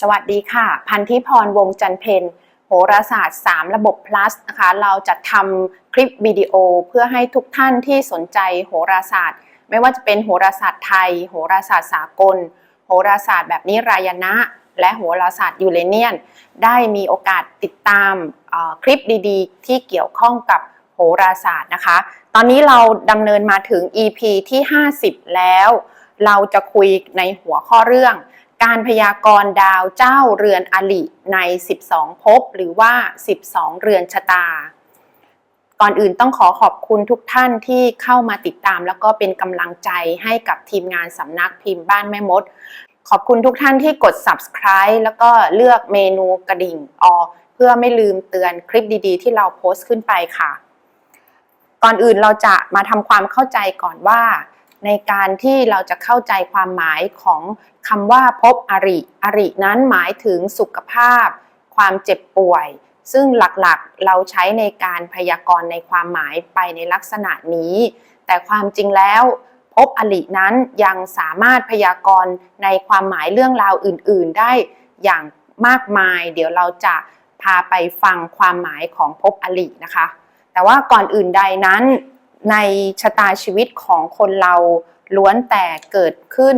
สวัสดีค่ะ พันธิพรวงจันเพนโหราศาสตร์ 3 ระบบ plus นะคะ เราจะทำคลิปวิดีโอเพื่อให้ทุกท่านที่สนใจโหราศาสตร์ ไม่ว่าจะเป็นโหราศาสตร์ไทย โหราศาสตร์สากล โหราศาสตร์แบบนิรายณะ และโหราศาสตร์ยูเรเนียน ได้มีโอกาสติดตามคลิปดีๆ ที่เกี่ยวข้องกับโหราศาสตร์นะคะ ตอนนี้เราดำเนินมาถึง EP ที่ 50 แล้ว เราจะคุยในหัวข้อเรื่อง การพยากรณ์ดาวเจ้าเรือนอลิใน 12ภพหรือว่า 12 เรือนชะตา ก่อนอื่นต้องขอขอบคุณทุกท่านที่เข้ามาติดตาม แล้วก็เป็นกำลังใจให้กับทีมงานสำนักพิมพ์บ้านแม่มด ขอบคุณทุกท่านที่กด subscribe แล้วก็เลือกเมนูกระดิ่งออเพื่อไม่ลืมเตือนคลิปดีๆ ที่เราโพสต์ขึ้นไปค่ะ ก่อนอื่นเราจะมาทำความเข้าใจก่อนว่า ในการที่เราจะเข้าใจความหมายของคำว่าพบอริ อรินั้นหมายถึงสุขภาพ ความเจ็บป่วย ซึ่งหลักๆเราใช้ในการพยากรณ์ในความหมายไปในลักษณะนี้ แต่ความจริงแล้วพบอรินั้นยังสามารถพยากรณ์ในความหมายเรื่องราวอื่น ๆ ได้อย่างมากมาย เดี๋ยวเราจะพาไปฟังความหมายของพบอรินะคะ แต่ว่าก่อนอื่นใดนั้น ในชะตาชีวิตของคนเราล้วนแต่เกิดขึ้น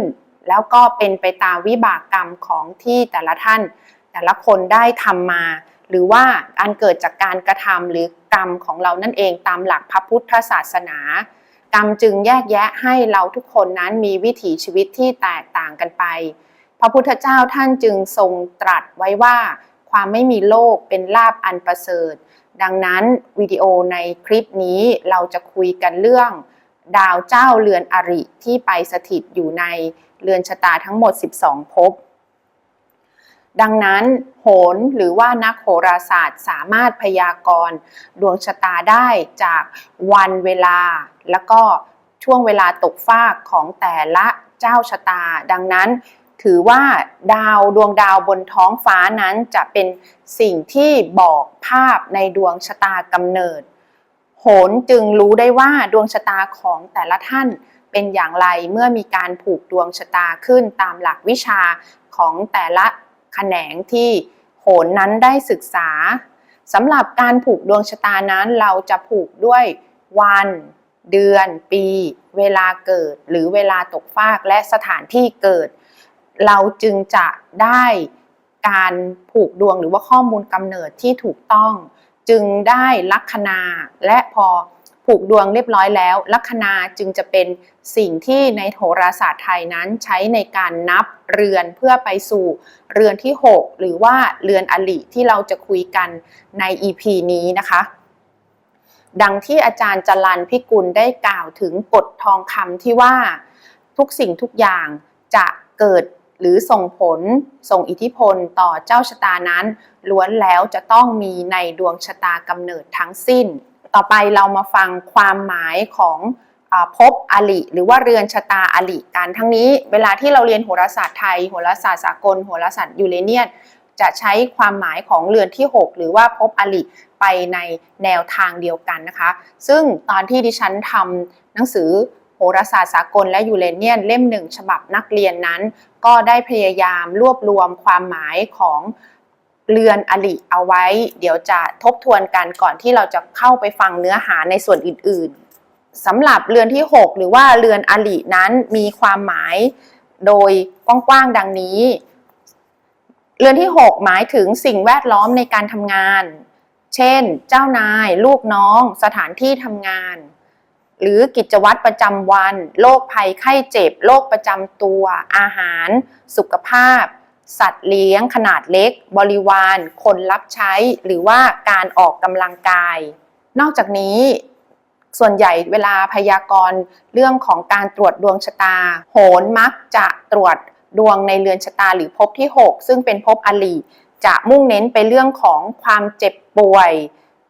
แล้วก็เป็นไปตามวิบากกรรมของที่แต่ละท่าน แต่ละคนได้ทำมา หรือว่าอันเกิดจากการกระทำหรือกรรมของเรานั่นเองตามหลักพระพุทธศาสนา กรรมจึงแยกแยะให้เราทุกคนนั้นมีวิถีชีวิตที่แตกต่างกันไป พระพุทธเจ้าท่านจึงทรงตรัสไว้ว่า ความไม่มีโลกเป็นลาบอันประเสริฐ ดังนั้นวิดีโอในคลิปนี้เราจะคุยกันเรื่อง ดาวเจ้าเรือนอริที่ไปสถิตอยู่ในเรือนชะตาทั้งหมด 12ภพดังนั้นโหรหรือว่านักโหราศาสตร์สามารถพยากรณ์ดวงชะตาได้จากวันเวลา แล้วก็ช่วงเวลาตกฟากของแต่ละเจ้าชะตา ดังนั้น ถือว่าดาวดวงดาวบนท้องฟ้านั้นจะเป็นสิ่งที่บอกภาพในดวงชะตากำเนิด โหนจึงรู้ได้ว่าดวงชะตาของแต่ละท่านเป็นอย่างไรเมื่อมีการผูกดวงชะตาขึ้นตามหลักวิชาของแต่ละแขนงที่โหนนั้นได้ศึกษาสำหรับการผูกดวงชะตานั้นเราจะผูกด้วยวัน เดือน ปี เวลาเกิด หรือเวลาตกฟากและสถานที่เกิด เราจึงจะได้การผูกดวงหรือว่าข้อมูลกำเนิดที่ถูกต้อง จึงได้ลัคนาและพอผูกดวงเรียบร้อยแล้ว ลัคนาจึงจะเป็นสิ่งที่ในโหราศาสตร์ไทยนั้นใช้ในการนับเรือนเพื่อไปสู่เรือนที่ 6 หรือว่าเรือนอลิที่เราจะคุยกันใน EP นี้นะคะ ดังที่อาจารย์จรันพิกุลได้กล่าวถึงกฎทองคำที่ว่าทุกสิ่งทุกอย่างจะเกิด หรือส่งผลส่งอิทธิพลต่อเจ้าชะตานั้น ล้วนแล้วจะต้องมีในดวงชะตากำเนิดทั้งสิ้น ต่อไปเรามาฟังความหมายของอาภพอลิหรือว่าเรือนชะตาอลิกันทั้งนี้ เวลาที่เราเรียนโหราศาสตร์ไทยโหราศาสตร์สากลโหราศาสตร์ยูเรเนียนจะใช้ความหมายของเรือนที่ 6 หรือว่าภพอลิไปในแนวทางเดียวกันนะคะ ซึ่งตอนที่ดิฉันทำหนังสือ โหราศาสตร์สากลและยูเรเนียนเล่มหนึ่งฉบับนักเรียนนั้น ก็ได้พยายามรวบรวมความหมายของเรือนอลิเอาไว้ เดี๋ยวจะทบทวนกันก่อนที่เราจะเข้าไปฟังเนื้อหาในส่วนอื่นๆสำหรับเรือนที่ 6 หรือว่าเรือนอลินั้นมีความหมายโดยกว้างๆดังนี้ เรือนที่ 6 หมายถึงสิ่งแวดล้อมในการทำงาน เช่น เจ้านาย ลูกน้อง สถานที่ทำงาน หรือกิจวัตรประจำวันโรคภัยไข้เจ็บโรคประจำตัว อาหาร สุขภาพ สัตว์เลี้ยง ขนาดเล็ก บริวาร คนรับใช้ หรือว่าการออกกำลังกาย นอกจากนี้ส่วนใหญ่เวลาพยากรณ์เรื่องของการตรวจดวงชะตา โหนมักจะตรวจดวงในเรือนชะตาหรือภพที่ 6 ซึ่งเป็นภพอลีจะมุ่งเน้นไปเรื่องของความเจ็บป่วย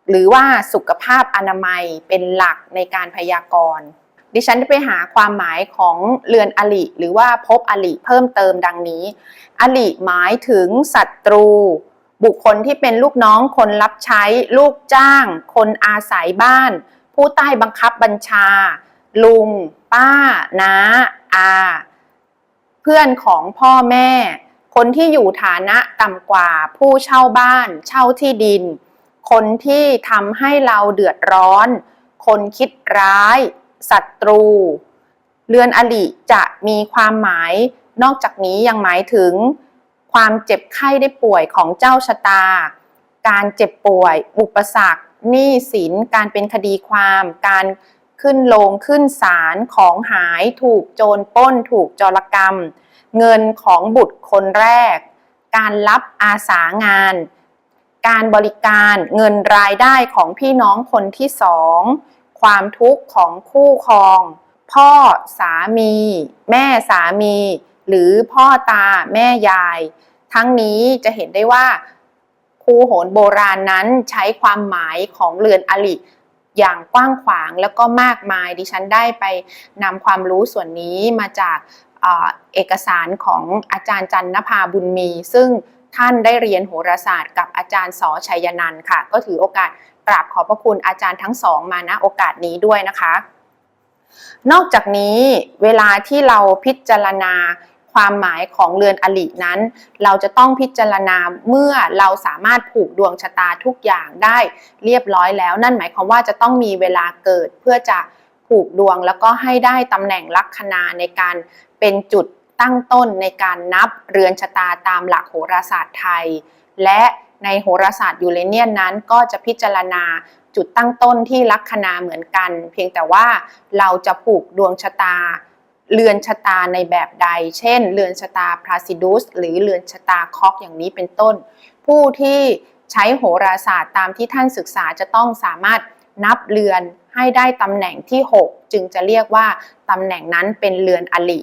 หรือว่าสุขภาพอนามัยเป็นหลักในการพยากรณ์ ดิฉันได้ไปหาความหมายของเรือนอลิ หรือว่าภพอลิเพิ่มเติมดังนี้ อลิหมายถึงศัตรู บุคคลที่เป็นลูกน้องคนรับใช้ ลูกจ้าง คนอาศัยบ้าน ผู้ใต้บังคับบัญชา ลุง ป้า น้า อา เพื่อนของพ่อแม่ คนที่อยู่ฐานะต่ำกว่า ผู้เช่าบ้าน เช่าที่ดิน คนที่ทำให้เราเดือดร้อน คนคิดร้ายศัตรู เรือนอลิจะมีความหมาย นอกจากนี้ยังหมายถึง ความเจ็บไข้ได้ป่วยของเจ้าชะตา การเจ็บป่วย อุปสรรคหนี้สิน การเป็นคดีความ การขึ้นลงขึ้นศาลของหายถูกโจรป้น ถูกจรกรรม เงินของบุตรคนแรก การรับอาสางาน การบริการเงินรายได้ของพี่น้องคนที่สองความทุกข์ของคู่ครอง พ่อสามี แม่สามี หรือพ่อตาแม่ยาย ทั้งนี้จะเห็นได้ว่าครูโหนโบราณนั้นใช้ความหมายของเรือนอลิอย่างกว้างขวางแล้วก็มากมาย ดิฉันได้ไปนำความรู้ส่วนนี้มาจากเอกสารของอาจารย์จันนภาบุญมี ซึ่ง ท่านได้เรียนโหราศาสตร์กับอาจารย์สอชัยนันท์ค่ะ ก็ถือโอกาสกราบขอบพระคุณอาจารย์ทั้งสองมาณโอกาสนี้ด้วยนะคะ นอกจากนี้เวลาที่เราพิจารณาความหมายของเรือนอลินั้น เราจะต้องพิจารณาเมื่อเราสามารถผูกดวงชะตาทุกอย่างได้เรียบร้อยแล้ว นั่นหมายความว่าจะต้องมีเวลาเกิดเพื่อจะผูกดวงแล้วก็ให้ได้ตำแหน่งลัคนาในการเป็นจุด ตั้งต้นในการนับเรือนชะตาตามหลักโหราศาสตร์ไทย และในโหราศาสตร์ยูเรเนียนนั้นก็จะพิจารณาจุดตั้งต้นที่ลัคนาเหมือนกัน เพียงแต่ว่าเราจะผูกดวงชะตา เรือนชะตาในแบบใด เช่น เรือนชะตาพราซิดุสหรือเรือนชะตาคอกอย่างนี้เป็นต้น ผู้ที่ใช้โหราศาสตร์ตามที่ท่านศึกษาจะต้องสามารถนับเรือนให้ได้ตำแหน่งที่ 6 จึงจะเรียกว่าตำแหน่งนั้นเป็นเรือนอลิ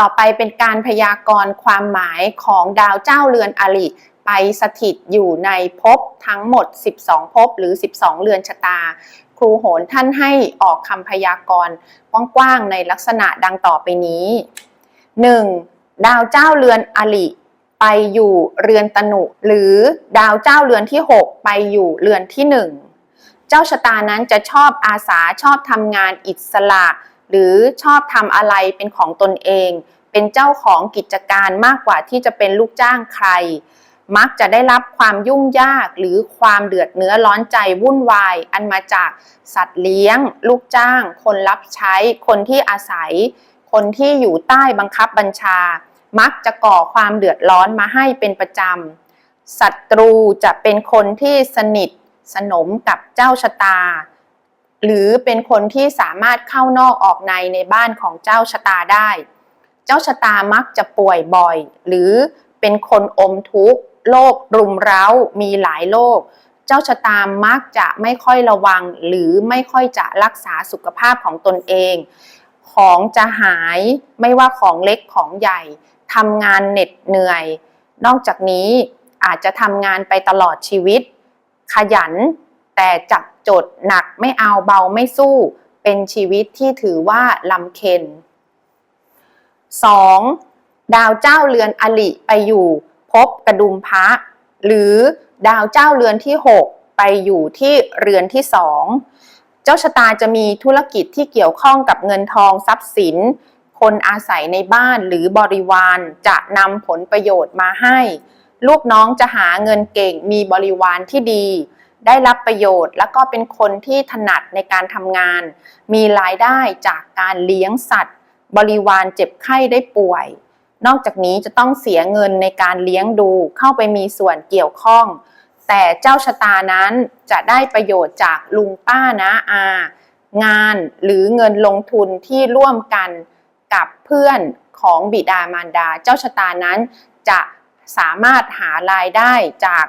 ต่อไปเป็นการพยากรณ์ความหมายของดาวเจ้าเรือนอลิไปสถิตอยู่ในภพทั้งหมด 12ภพหรือ 12 เรือนชะตา ครูโหนท่านให้ออกคำพยากรณ์กว้างๆในลักษณะดังต่อไปนี้ 1. ดาวเจ้าเรือนอลิไปอยู่เรือนตนุ หรือดาวเจ้าเรือนที่ 6 ไปอยู่เรือนที่ 1 เจ้าชะตานั้นจะชอบอาสาชอบทำงานอิสระ หรือชอบทำอะไรเป็นของตนเอง เป็นเจ้าของกิจการมากกว่าที่จะเป็นลูกจ้างใคร มักจะได้รับความยุ่งยากหรือความเดือดเนื้อร้อนใจวุ่นวาย อันมาจากสัตว์เลี้ยง ลูกจ้าง คนรับใช้ คนที่อาศัย คนที่อยู่ใต้บังคับบัญชา มักจะก่อความเดือดร้อนมาให้เป็นประจำศัตรูจะเป็นคนที่สนิทสนมกับเจ้าชะตา หรือเป็นคนที่สามารถเข้านอกออกในในบ้านของเจ้าชะตาได้ เจ้าชะตามักจะป่วยบ่อย หรือเป็นคนอมทุกข์โรครุมเร้ามีหลายโรคเจ้าชะตามักจะไม่ค่อยระวัง หรือไม่ค่อยจะรักษาสุขภาพของตนเอง ของจะหายไม่ว่าของเล็กของใหญ่ทำงานเหน็ดเหนื่อย นอกจากนี้อาจจะทำงานไปตลอดชีวิต ขยันแต่จับ จดหนักไม่เอาเบาไม่สู้ เป็นชีวิตที่ถือว่าลำเค็ญ 2. ดาวเจ้าเรือนอลิไปอยู่ พบกระดุมพระ หรือดาวเจ้าเรือนที่ 6 ไปอยู่ที่เรือนที่2เจ้าชะตาจะมีธุรกิจที่เกี่ยวข้องกับเงินทองทรัพย์สิน คนอาศัยในบ้านหรือบริวารจะนำผลประโยชน์มาให้ ลูกน้องจะหาเงินเก่งมีบริวารที่ดี ได้รับประโยชน์ แล้วก็เป็นคนที่ถนัดในการทำงาน มีรายได้จากการเลี้ยงสัตว์ บริวารเจ็บไข้ได้ป่วย นอกจากนี้จะต้องเสียเงินในการเลี้ยงดูเข้าไปมีส่วนเกี่ยวข้อง แต่เจ้าชะตานั้นจะได้ประโยชน์จากลุงป้านะอา งานหรือเงินลงทุนที่ร่วมกันกับเพื่อนของบิดามารดา เจ้าชะตานั้นจะสามารถหารายได้จาก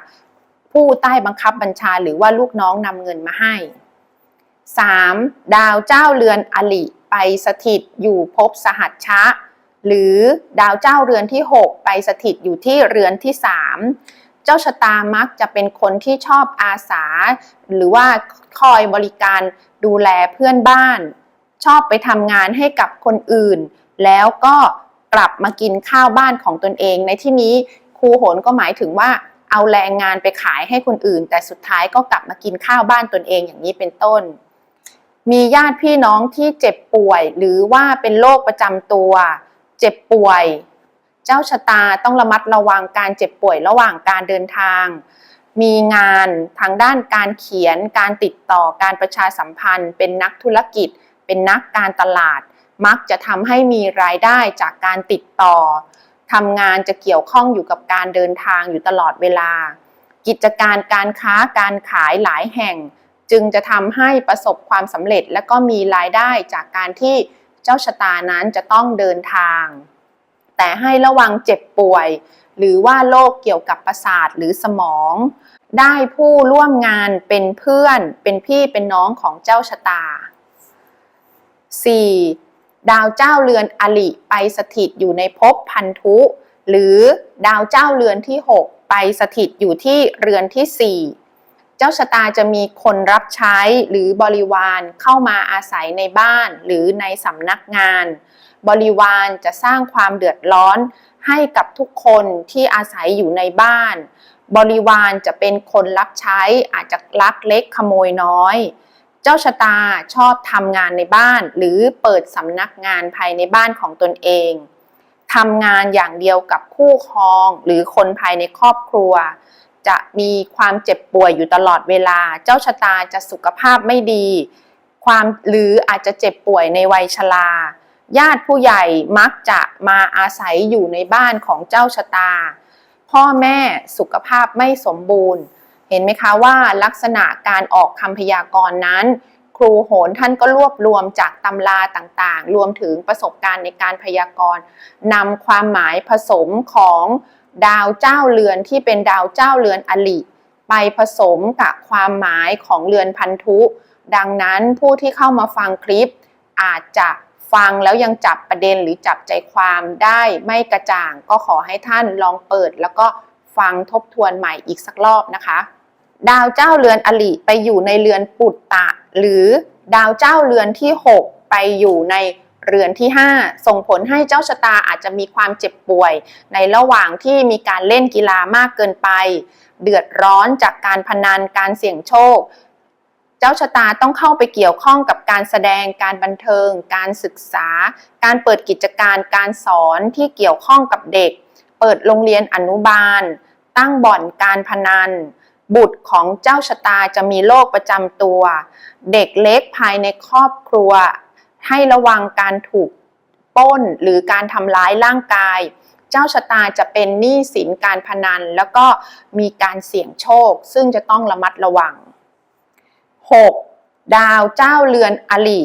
ผู้ใต้บังคับบัญชาหรือว่าลูกน้องนำเงินมาให้ 3. ดาวเจ้าเรือนอลิไปสถิตอยู่ภพสหัชชะ หรือดาวเจ้าเรือนที่ 6 ไปสถิตอยู่ที่เรือนที่ 3 เจ้าชะตามักจะเป็นคนที่ชอบอาสา หรือว่าคอยบริการดูแลเพื่อนบ้าน ชอบไปทำงานให้กับคนอื่น แล้วก็กลับมากินข้าวบ้านของตนเองในที่นี้ครูโหนก็หมายถึงว่า เอาแรงงานไปขายให้คนอื่น แต่สุดท้ายก็กลับมากินข้าวบ้านตนเองอย่างนี้เป็นต้น มีญาติพี่น้องที่เจ็บป่วย หรือว่าเป็นโรคประจำตัว เจ็บป่วย เจ้าชะตาต้องระมัดระวังการเจ็บป่วยระหว่างการเดินทาง มีงานทางด้านการเขียน การติดต่อการประชาสัมพันธ์ เป็นนักธุรกิจ เป็นนักการตลาด มักจะทำให้มีรายได้จากการติดต่อ ทำงานจะเกี่ยวข้องอยู่กับการเดินทางอยู่ตลอดเวลา กิจการการค้าการขายหลายแห่ง จึงจะทำให้ประสบความสำเร็จ และก็มีรายได้จากการที่เจ้าชะตานั้นจะต้องเดินทาง แต่ให้ระวังเจ็บป่วย หรือว่าโรคเกี่ยวกับประสาทหรือสมอง ได้ผู้ร่วมงานเป็นเพื่อน เป็นพี่เป็นน้องของเจ้าชะตา 4. ดาวเจ้าเรือนอลิไปสถิตอยู่ในภพพันธุ หรือดาวเจ้าเรือนที่ 6 ไปสถิตอยู่ที่เรือนที่ 4 เจ้าชะตาจะมีคนรับใช้หรือบริวารเข้ามาอาศัยในบ้านหรือในสำนักงาน บริวารจะสร้างความเดือดร้อนให้กับทุกคนที่อาศัยอยู่ในบ้าน บริวารจะเป็นคนรับใช้อาจจะลักเล็กขโมยน้อย เจ้าชะตาชอบทำงานในบ้าน หรือเปิดสำนักงานภายในบ้านของตนเองทำงานอย่างเดียวกับคู่ครองหรือคนภายในครอบครัว จะมีความเจ็บป่วยอยู่ตลอดเวลา เจ้าชะตาจะสุขภาพไม่ดี ความหรืออาจจะเจ็บป่วยในวัยชราญาติผู้ใหญ่มักจะมาอาศัยอยู่ในบ้านของเจ้าชะตา พ่อแม่สุขภาพไม่สมบูรณ์ เห็นไหมคะว่าลักษณะการออกคำพยากรณ์นั้น ครูโหนท่านก็รวบรวมจากตำราต่างๆ รวมถึงประสบการณ์ในการพยากรณ์นำความหมายผสมของดาวเจ้าเรือนที่เป็นดาวเจ้าเรือนอลิไปผสมกับความหมายของเรือนพันธุ ดังนั้นผู้ที่เข้ามาฟังคลิป อาจจะฟังแล้วยังจับประเด็นหรือจับใจความได้ไม่กระจ่าง ก็ขอให้ท่านลองเปิดแล้วก็ฟังทบทวนใหม่อีกสักรอบนะคะ ดาวเจ้าเรือนอลิไปอยู่ในเรือนปุตตะ หรือดาวเจ้าเรือนที่ 6 ไปอยู่ในเรือนที่ 5 ส่งผลให้เจ้าชะตาอาจจะมีความเจ็บป่วย ในระหว่างที่มีการเล่นกีฬามากเกินไป เดือดร้อนจากการพนันการเสี่ยงโชค เจ้าชะตาต้องเข้าไปเกี่ยวข้องกับการแสดงการบันเทิง การศึกษา การเปิดกิจการการสอนที่เกี่ยวข้องกับเด็ก เปิดโรงเรียนอนุบาล ตั้งบ่อนการพนัน บุตรของเจ้าชะตาจะมีโรคประจำตัว เด็กเล็กภายในครอบครัว ให้ระวังการถูกป้นหรือการทำร้ายร่างกาย เจ้าชะตาจะเป็นหนี้สินการพนัน แล้วก็มีการเสี่ยงโชค ซึ่งจะต้องระมัดระวัง 6. ดาวเจ้าเรือนอลิ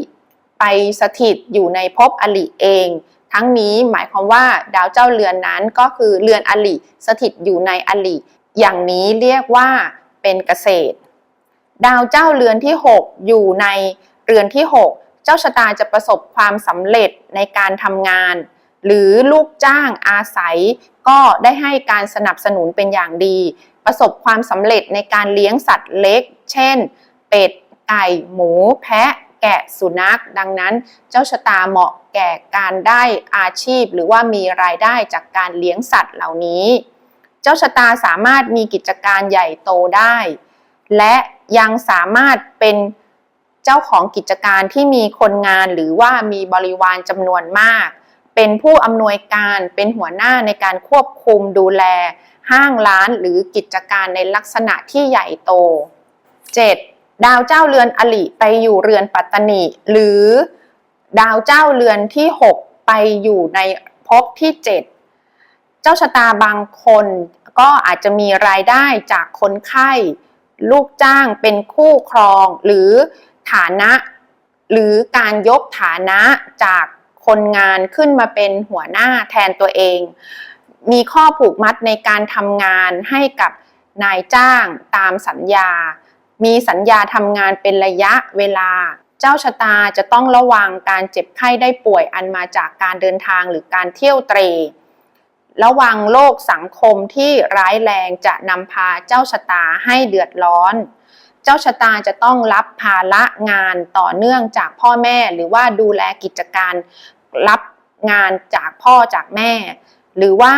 ไปสถิตอยู่ในภพอลิเอง ทั้งนี้หมายความว่าดาวเจ้าเรือนนั้นก็คือเรือนอลิสถิตอยู่ในอลิ อย่างนี้เรียกว่าเป็นเกษตร ดาวเจ้าเรือนที่ 6 อยู่ในเรือนที่ 6 เจ้าชะตาจะประสบความสำเร็จในการทำงาน หรือลูกจ้างอาศัย ก็ได้ให้การสนับสนุนเป็นอย่างดี ประสบความสำเร็จในการเลี้ยงสัตว์เล็ก เช่น เป็ดไก่หมู แพะ แกะสุนัข ดังนั้นเจ้าชะตาเหมาะแก่การได้อาชีพ หรือว่ามีรายได้จากการเลี้ยงสัตว์เหล่านี้ เจ้าชะตาสามารถมีกิจการใหญ่โตได้ และยังสามารถเป็นเจ้าของกิจการที่มีคนงานหรือว่ามีบริวารจำนวนมาก เป็นผู้อำนวยการเป็นหัวหน้าในการควบคุมดูแล ห้างร้านหรือกิจการในลักษณะที่ใหญ่โต 7. ดาวเจ้าเรือนอลิไปอยู่เรือนปัตตนิหรือดาวเจ้าเรือนที่ 6 ไปอยู่ในภพที่ 7 จ้าชะตาบางคนก็อาจจะมีรายได้จากคนไข้ ลูกจ้างเป็นคู่ครองหรือฐานะ หรือการยกฐานะจากคนงานขึ้นมาเป็นหัวหน้าแทนตัวเอง มีข้อผูกมัดในการทำงานให้กับนายจ้างตามสัญญา มีสัญญาทำงานเป็นระยะเวลา เจ้าชะตาจะต้องระวังการเจ็บไข้ได้ป่วยอันมาจากการเดินทางหรือการเที่ยวเตร ระวังโลกสังคมที่ร้ายแรงจะนำพาเจ้าชะตาให้เดือดร้อน เจ้าชะตาจะต้องรับภาระงานต่อเนื่องจากพ่อแม่ หรือว่าดูแลกิจการรับงานจากพ่อจากแม่ หรือว่า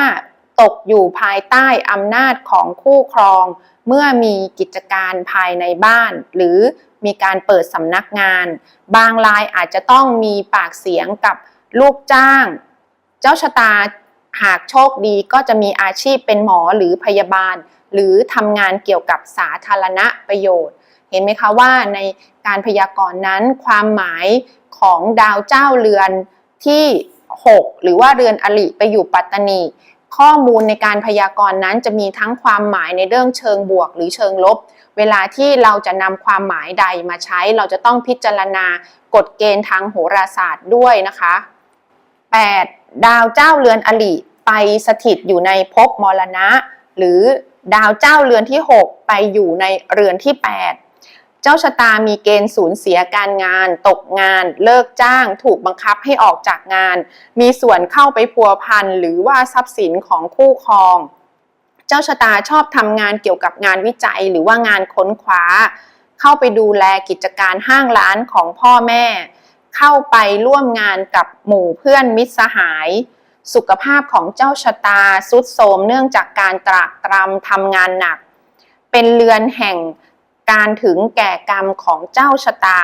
ตกอยู่ภายใต้อำนาจของคู่ครอง เมื่อมีกิจการภายในบ้าน หรือมีการเปิดสำนักงาน บางรายอาจจะต้องมีปากเสียงกับลูกจ้าง เจ้าชะตา หากโชคดีก็จะมีอาชีพเป็นหมอหรือพยาบาล หรือทำงานเกี่ยวกับสาธารณประโยชน์ เห็นไหมคะว่าในการพยากรณ์นั้นความหมายของดาวเจ้าเรือนที่ 6 หรือว่าเรือนอลิไปอยู่ปัตตานี ข้อมูลในการพยากรณ์นั้นจะมีทั้งความหมายในเรื่องเชิงบวกหรือเชิงลบ เวลาที่เราจะนำความหมายใดมาใช้ เราจะต้องพิจารณากฎเกณฑ์ทางโหราศาสตร์ด้วยนะคะ 8. ดาวเจ้าเรือนอลิไปสถิตอยู่ในภพมรณะ หรือดาวเจ้าเรือนที่ 6 ไปอยู่ในเรือนที่ 8 เจ้าชะตามีเกณฑ์สูญเสียการงาน ตกงาน เลิกจ้าง ถูกบังคับให้ออกจากงาน มีส่วนเข้าไปพัวพันหรือว่าทรัพย์สินของคู่ครอง เจ้าชะตาชอบทำงานเกี่ยวกับงานวิจัยหรือว่างานค้นคว้า เข้าไปดูแลกิจการห้างร้านของพ่อแม่ เข้าไปร่วมงานกับหมู่เพื่อนมิตรสหาย สุขภาพของเจ้าชะตาสุดโทรมเนื่องจากการตรากตรำทำงานหนัก เป็นเรือนแห่งการถึงแก่กรรมของเจ้าชะตา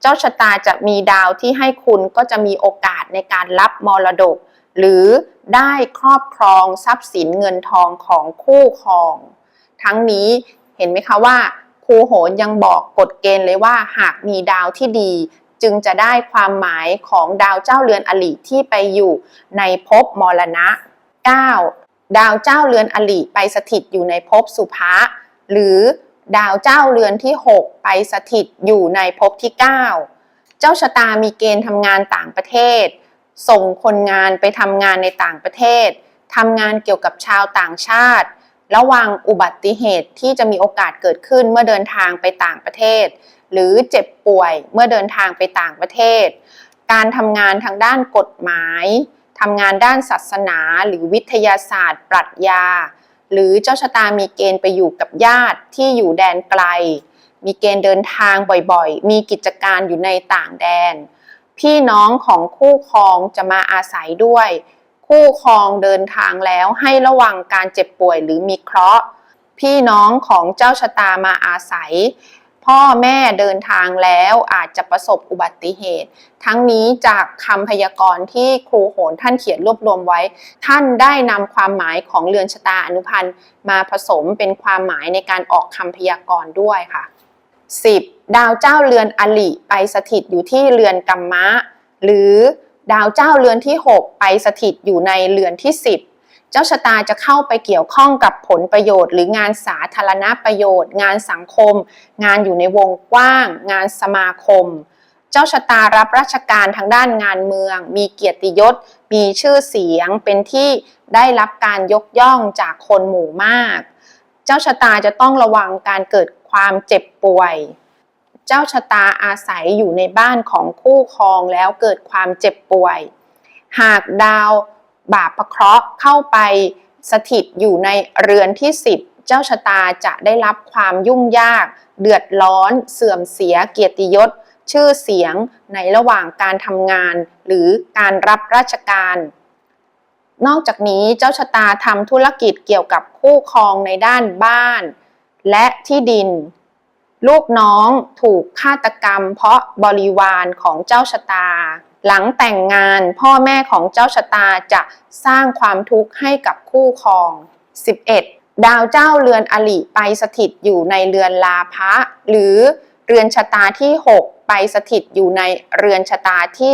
เจ้าชะตาจะมีดาวที่ให้คุณก็จะมีโอกาสในการรับมรดก หรือได้ครอบครองทรัพย์สินเงินทองของคู่ครอง ทั้งนี้เห็นไหมคะว่าครูโหนยังบอกกฎเกณฑ์เลยว่าหากมีดาวที่ดี จึงจะได้ความหมายของดาวเจ้าเรือนอลิที่ไปอยู่ในภพมรณะ 9. ดาวเจ้าเรือนอลิไปสถิตอยู่ในภพสุภะหรือดาวเจ้าเรือนที่ 6 ไปสถิตอยู่ในภพที่ 9 เจ้าชะตามีเกณฑ์ทำงานต่างประเทศ ส่งคนงานไปทำงานในต่างประเทศทำงานเกี่ยวกับชาวต่างชาติ ระวังอุบัติเหตุที่จะมีโอกาสเกิดขึ้นเมื่อเดินทางไปต่างประเทศ หรือเจ็บป่วยเมื่อเดินทางไปต่างประเทศ การทำงานทางด้านกฎหมายทำงานด้านศาสนาหรือวิทยาศาสตร์ ปรัชญา หรือเจ้าชะตามีเกณฑ์ไปอยู่กับญาติที่อยู่แดนไกล มีเกณฑ์เดินทางบ่อยๆ มีกิจการอยู่ในต่างแดน พี่น้องของคู่ครองจะมาอาศัยด้วย คู่ครองเดินทางแล้วให้ระวังการเจ็บป่วยหรือมีเคราะห์ พี่น้องของเจ้าชะตามาอาศัย พ่อแม่เดินทางแล้วอาจจะประสบอุบัติเหตุ ทั้งนี้จากคำพยากรณ์ที่ครูโหนท่านเขียนรวบรวมไว้ ท่านได้นำความหมายของเรือนชะตาอนุพันธ์มาผสมเป็นความหมายในการออกคำพยากรณ์ด้วยค่ะ 10. ดาวเจ้าเรือนอลิไปสถิตอยู่ที่เรือนกัมมะ หรือดาวเจ้าเรือนที่ 6 ไปสถิตอยู่ในเรือนที่ 10 เจ้าชะตาจะเข้าไปเกี่ยวข้องกับผลประโยชน์ หรืองานสาธารณประโยชน์ งานสังคม งานอยู่ในวงกว้าง งานสมาคม เจ้าชะตารับราชการทางด้านงานเมือง มีเกียรติยศ มีชื่อเสียง เป็นที่ได้รับการยกย่องจากคนหมู่มาก เจ้าชะตาจะต้องระวังการเกิดความเจ็บป่วยเจ้าชะตาอาศัยอยู่ในบ้านของคู่ครองแล้วเกิดความเจ็บป่วย หากดาว บาปประเคราะห์เข้าไปสถิตอยู่ในเรือนที่10เจ้าชะตาจะได้รับความยุ่งยาก เดือดร้อน เสื่อมเสียเกียรติยศ ชื่อเสียงในระหว่างการทำงาน หรือการรับราชการ นอกจากนี้เจ้าชะตาทำธุรกิจเกี่ยวกับคู่ครองในด้านบ้าน และที่ดิน ลูกน้องถูกฆาตกรรม เพราะบริวารของเจ้าชะตา หลังแต่งงานพ่อแม่ของเจ้าชะตาจะสร้างความทุกข์ให้กับคู่ครอง 11. ดาวเจ้าเรือนอลิไปสถิตอยู่ในเรือนลาภะหรือเรือนชะตาที่ 6 ไปสถิตอยู่ในเรือนชะตาที่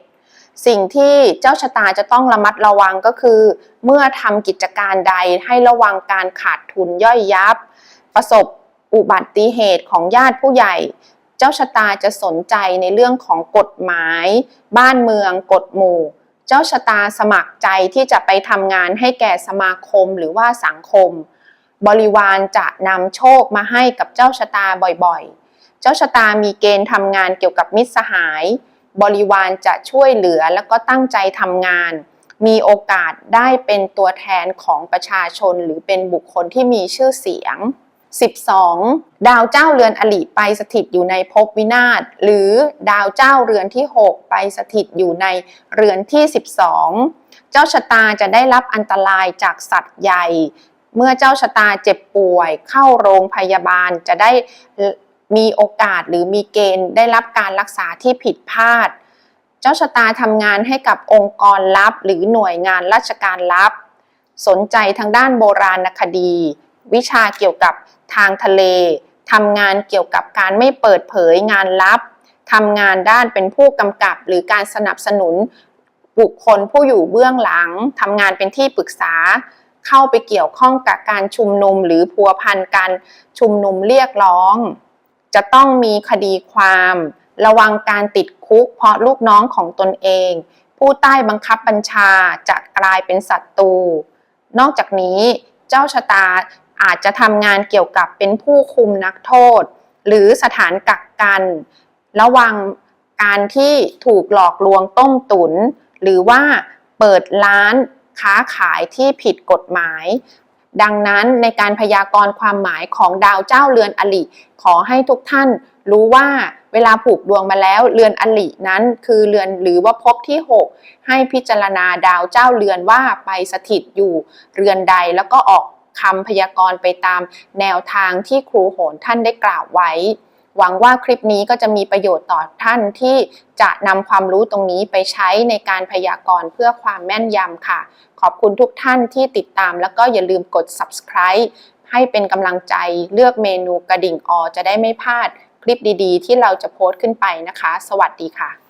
11 สิ่งที่เจ้าชะตาจะต้องระมัดระวังก็คือ เมื่อทำกิจการใดให้ระวังการขาดทุนย่อยยับ ประสบอุบัติเหตุของญาติผู้ใหญ่ เจ้าชะตาจะสนใจในเรื่องของกฎหมาย บ้านเมืองกฎหมู่ เจ้าชะตาสมัครใจที่จะไปทำงานให้แก่สมาคมหรือว่าสังคม บริวารจะนำโชคมาให้กับเจ้าชะตาบ่อยๆ เจ้าชะตามีเกณฑ์ทำงานเกี่ยวกับมิตรสหาย บริวารจะช่วยเหลือแล้วก็ตั้งใจทำงาน มีโอกาสได้เป็นตัวแทนของประชาชนหรือเป็นบุคคลที่มีชื่อเสียง 12. ดาวเจ้าเรือนอลิไปสถิตอยู่ในภพวินาศหรือดาวเจ้าเรือนที่ 6 ไปสถิตอยู่ในเรือนที่ 12 เจ้าชะตาจะได้รับอันตรายจากสัตว์ใหญ่ เมื่อเจ้าชะตาเจ็บป่วย เข้าโรงพยาบาลจะได้มีโอกาสหรือมีเกณฑ์ได้รับการรักษาที่ผิดพลาด เจ้าชะตาทำงานให้กับองค์กรลับ หรือหน่วยงานราชการลับ สนใจทางด้านโบราณคดี วิชาเกี่ยวกับทางทะเลทำงานเกี่ยวกับการไม่เปิดเผยงานลับทำงานด้านเป็นผู้กำกับหรือการสนับสนุน บุคคลผู้อยู่เบื้องหลังทำงานเป็นที่ปรึกษา เข้าไปเกี่ยวข้องกับการชุมนุมหรือพัวพันการชุมนุมเรียกร้อง จะต้องมีคดีความ ระวังการติดคุกเพราะลูกน้องของตนเอง ผู้ใต้บังคับบัญชาจะกลายเป็นศัตรูนอกจากนี้เจ้าชะตา อาจจะทำงานเกี่ยวกับเป็นผู้คุมนักโทษ หรือสถานกักกัน ระวังการที่ถูกหลอกลวงต้มตุน หรือว่าเปิดร้านค้าขายที่ผิดกฎหมาย ดังนั้นในการพยากรณ์ความหมายของดาวเจ้าเรือนอลิ ขอให้ทุกท่านรู้ว่าเวลาผูกดวงมาแล้วเรือนอลินั้นคือเรือนหรือว่าภพที่ 6 ให้พิจารณาดาวเจ้าเรือนว่าไปสถิตอยู่เรือนใดแล้วก็ออก คำพยากรณ์ไปตามแนวทางที่ครูโหนท่านได้กล่าวไว้ หวังว่าคลิปนี้ก็จะมีประโยชน์ต่อท่านที่จะนำความรู้ตรงนี้ไปใช้ในการพยากรณ์เพื่อความแม่นยำค่ะ ขอบคุณทุกท่านที่ติดตามแล้วก็อย่าลืมกด subscribe ให้เป็นกำลังใจเลือกเมนูกระดิ่งออจะได้ไม่พลาดคลิปดีๆ ที่เราจะโพสต์ขึ้นไปนะคะ สวัสดีค่ะ